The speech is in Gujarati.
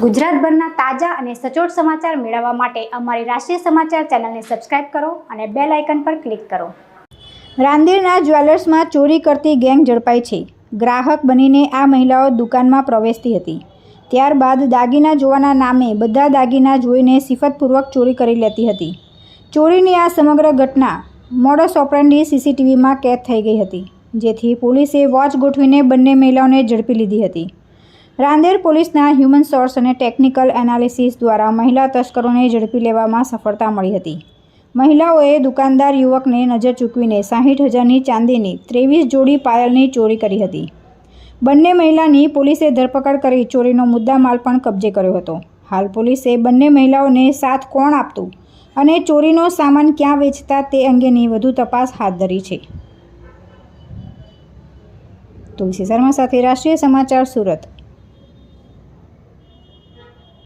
ગુજરાતભરના તાજા અને સચોટ સમાચાર મેળવવા માટે અમારી રાષ્ટ્રીય સમાચાર ચેનલને સબસ્ક્રાઇબ કરો અને બેલ આઇકન પર ક્લિક કરો. રાંદેરના જ્વેલર્સમાં ચોરી કરતી ગેંગ ઝડપાઈ છે. ગ્રાહક બનીને આ મહિલાઓ દુકાનમાં પ્રવેશતી હતી. ત્યારબાદ દાગીના જોવાના નામે બધા દાગીના જોઈને સિફતપૂર્વક ચોરી કરી લેતી હતી. ચોરીની આ સમગ્ર ઘટના મોડસ ઓપરેન્ડી સીસીટીવીમાં કેદ થઈ ગઈ હતી, જેથી પોલીસે વોચ ગોઠવીને બંને મહિલાઓને ઝડપી લીધી હતી. રાંદેર પોલીસના હ્યુમન સોર્સ અને ટેકનિકલ એનાલિસિસ દ્વારા મહિલા તસ્કરોને ઝડપી લેવામાં સફળતા મળી હતી. મહિલાઓએ દુકાનદાર યુવકને નજર ચૂકવીને સાહીઠ હજારની ચાંદીની ત્રેવીસ જોડી પાયલની ચોરી કરી હતી. બંને મહિલાની પોલીસે ધરપકડ કરી ચોરીનો મુદ્દામાલ પણ કબજે કર્યો હતો. હાલ પોલીસે બંને મહિલાઓને સાથ કોણ આપતું અને ચોરીનો સામાન ક્યાં વેચતા તે અંગેની વધુ તપાસ હાથ ધરી છે. તુલસી શર્મા સાથે રાષ્ટ્રીય સમાચાર સુરત.